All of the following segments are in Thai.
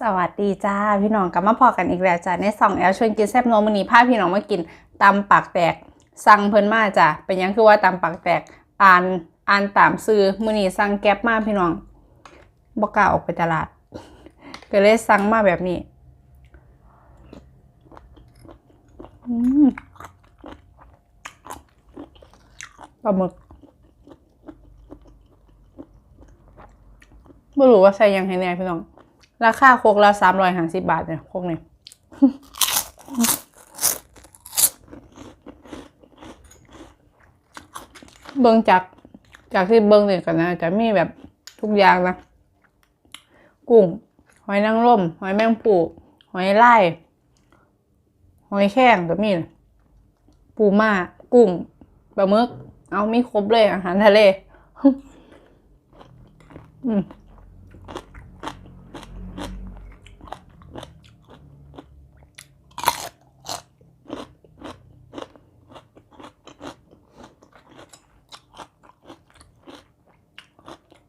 สวัสดีจ้าพี่น้องกลับมาพอกันอีกแล้วจ้าในสองแอลชวนกินแซ่บโนมอนีพาพี่น้องมากินตำปากแตกสั่งเพิ่นมาจ้ะเป็นยังคือว่าตำปากแตกอ่านอ่านตามซื้อมื้อนี้สั่งแก๊บมาพี่น้องบ่กล้าออกไปตลาด ก็เลยสั่งมาแบบนี้อปลาหมึกไม่รู้ว่าใส่ยังให้แน่พี่น้อง ราคาโคกละสามร้อยห้าสิบบาทเนี่ยโคกเนี่ยเบิ่งจากจากที่เบิ่งเนี่ยกันนะจะมีแบบทุกอย่างนะ กุ้ง หอยนางรมหอยแมงปูหอยไล่หอยแข้งก็มีนะปูม่ากุ้งปลาหมึก เอามีครบเลยอาหารทะเล อืม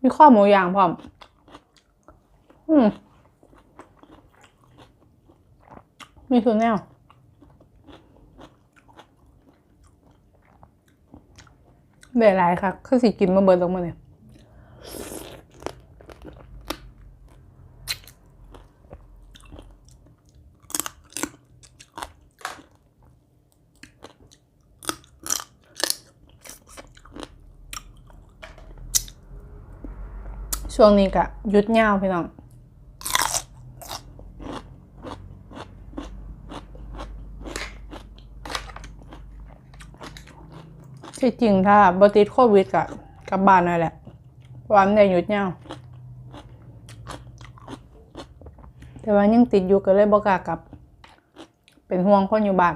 มีข้อหมูย่างพร้อม อืมมีส่วนแนวเดี๋ยวไรค่ะคือสิกินมาเบิร์ตรงมาเนี่ย ช่วงนี้กะยุดยาวพี่น้องที่จริงถ้าบติดโควิดกะกลับบ้านนั่นแหละวันได้หยุดยาวแต่ว่ายังติดอยู่ก็เลยบอกากลับ เป็นห่วงคนอยู่บ้าน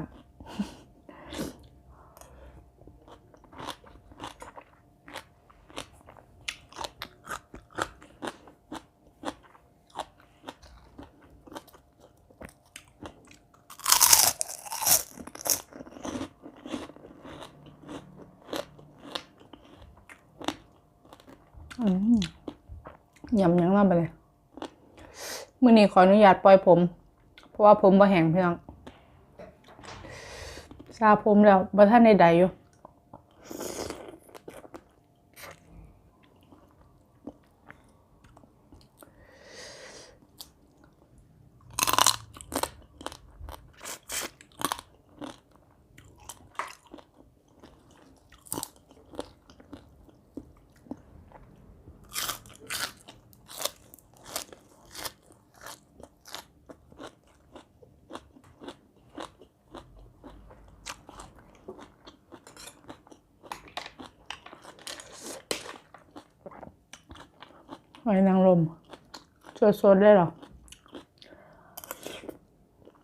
ยำยังเล่าไปเลยมื่อนี้ขออนุญาตปล่อยผม เพราะว่าผมบ่แห้งพี่น้องซาผมแล้วบ่ท่านในใดอยู่ ห อยนางรมสดๆได้หรอ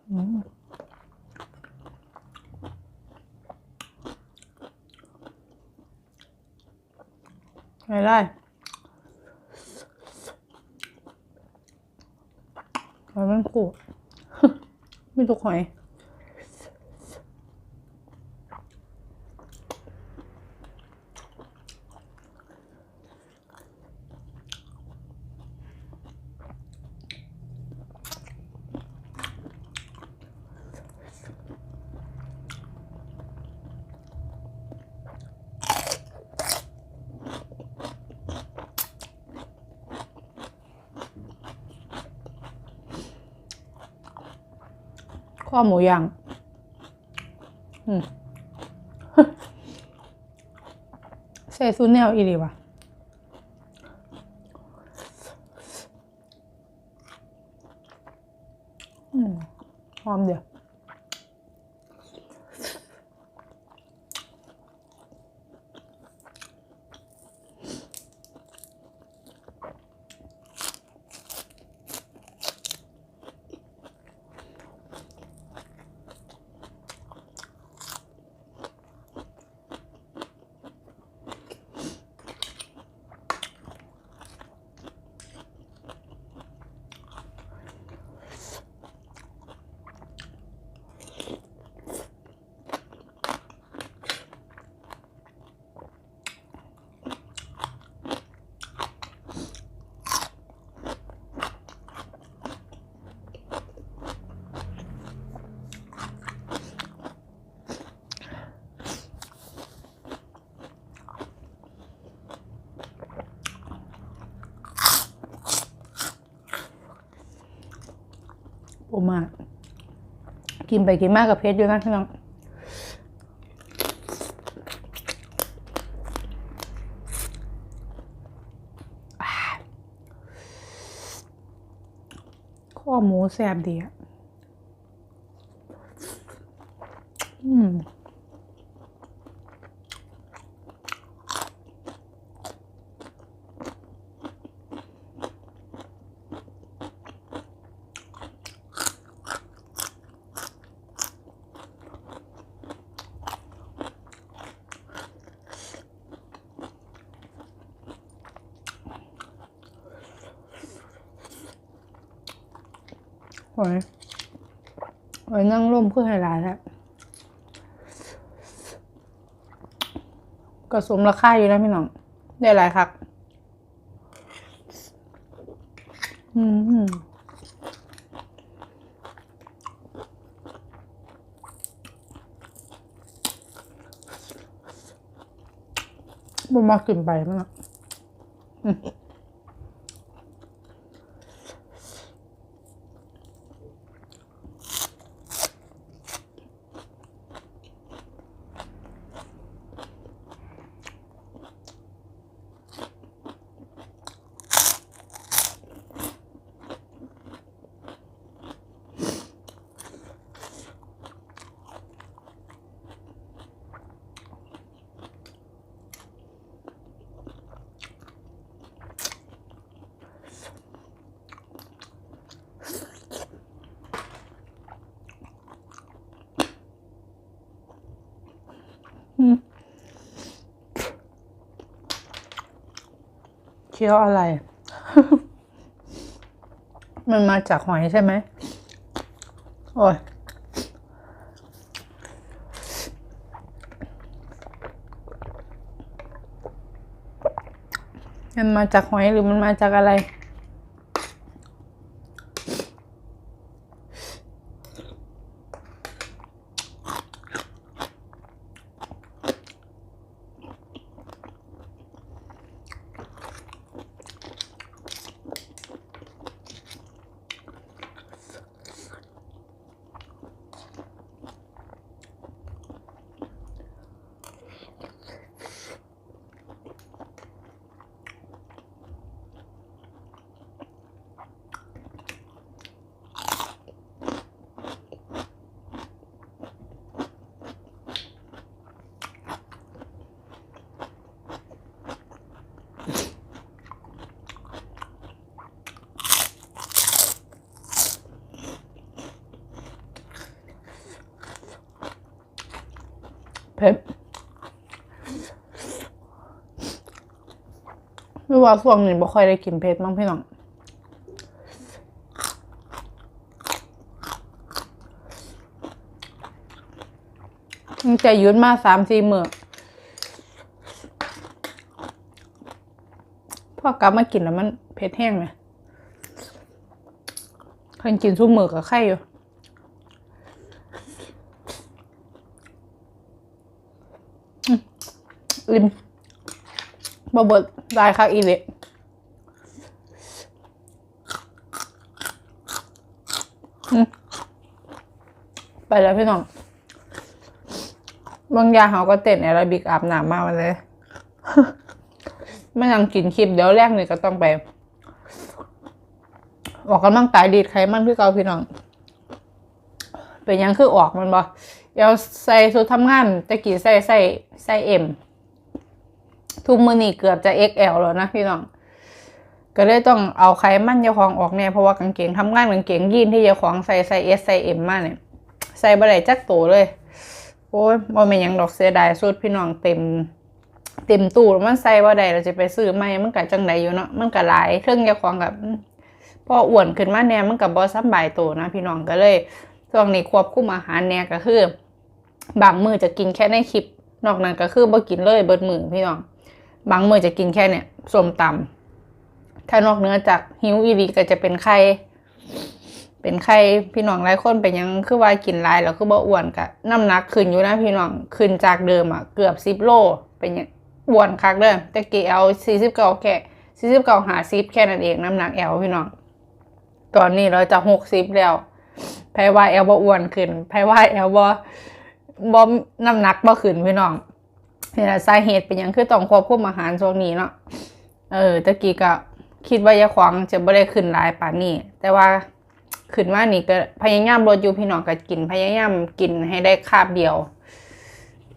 อืมไม่ได้หอยมันขูดไม่ทุกหอย ข้อหมูย่างอืมใส่ซูเนลอีดีวะอืมหอมเดียว โอมากกินไปกินมากกับเพชรอยู่นะพี่น้องข้อหมูแซ่บดีอะ อืม โอ้ยโอ้ยนั่งร่มเพื่อให้ร้านแล้วก็สมราคาอยู่นะพี่น้อง ได้หลายครับอืมบ่มากินไปมั้งอะ เคี้ยวอะไร มันมาจากหอยใช่ไหม โอ้ยมันมาจากหอยหรือมันมาจากอะไร เผ็ดไม่ว่าช่วงนี้บ่ค่อยได้กินเผ็ดมั้งพี่น้องมันจะยุดมาสามสี่มื้อพอกลับมากินแล้วมันเผ็ดแห้งไหมคันกินซุปมือกับไข่อยู่ ลิมบเบิดได้ค่ะอีเละไปแล้วพี่น้อง บางยาเขาก็เต้นแอโรบิกอาบน้ำมาวันเลยไม่ยังกินคลิปเดี๋ยวแรกนี่ก็ต้องไป ออกกำลังกายดีดไขมันคือเกาพี่น้อง เป็นยังคือออกมันบ่เดี๋ยวใส่ชุดทำงานตะกี้ใส่ใส่ใส่เอ็ม ทุกมือนี่เกือบจะ XL แล้วนะพี่น้อง ก็เลยต้องเอาไขมันเจ้าของออกเนี่ยเพราะว่ากางเกงทำงานกางเกงยีนที่เจ้าของใส่ใส่ S ใส่ M มาเนี่ยใส่บะไดจักโตเลย โอ้ยบ่แม่นยังดอกเสียดายสุดพี่น้องเต็ม เต็มตู้มันใส่บ่ได้เราจะไปซื้อใหม่มันก็จังไดอยู่เนาะมันก็หลายเครื่องเจ้าของกับพออ้วนขึ้นมาแน่มันก็บ่สำบายตัวนะพี่น้องก็เลยช่วงนี้ควบคุมอาหารแน่ก็คือบางมือจะกินแค่ในคลิปนอกนั้นก็คือบ่กินเลยเบิดมือพี่น้อง บางมื้อจะกินแค่เนี่ยส้มตำถ้านอกเนื้อจากหิวอีรีก็จะเป็นไข่เป็นไข่พี่น้องหลายคนเป็นยังคือว่ากินหลายแล้วคือบ่อ้วนกะน้ำหนักขึ้นอยู่นะพี่น้องขึ้นจากเดิมอะเกือบสิบโลเป็นยังอ้วนคักเด้อแต่เกเอาสี่สิบเก้าแค่สี่สิบเก้าหาสิบแค่นั้นเองน้ำหนักแอลพี่น้องตอนนี้เราจะหกสิบแล้วไผว่าแอลบ่อ้วนขึ้นไผว่าแอลบ่บ่น้ำหนักบ่ขึ้นพี่น้อง นี่แหละสาเหตุเป็นหยังคือต้องควบคุมอาหารช่วงนี้เนาะเออตะกี้ก็คิดว่ายาขวางจะบ่ได้ขึ้นหลายป่านนี้แต่ว่าขึ้นมานี่ก็พยายามลดอยู่พี่น้องก็กินพยายามกินให้ได้คาบเดียว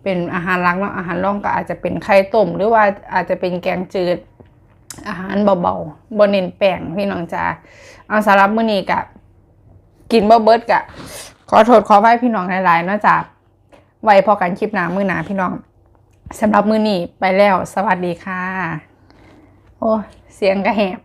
เป็นอาหารหลักเนาะอาหารร่องก็อาจจะเป็นไข่ต้ม หรือว่าอาจจะเป็นแกงจืด อาหารเบาๆบนเน้นแป้งพี่น้องจ้าเอาสำหรับมื้อนี้กะกินบ่เบิดกะขอโทษขอไว้พี่น้องหลายๆเนาะจ้าไว้พอกันคลิปหน้ามื้อหน้าพี่น้อง สำหรับมือนี้ไปแล้ว สวัสดีค่ะ โอ้ เสียงกระแหบ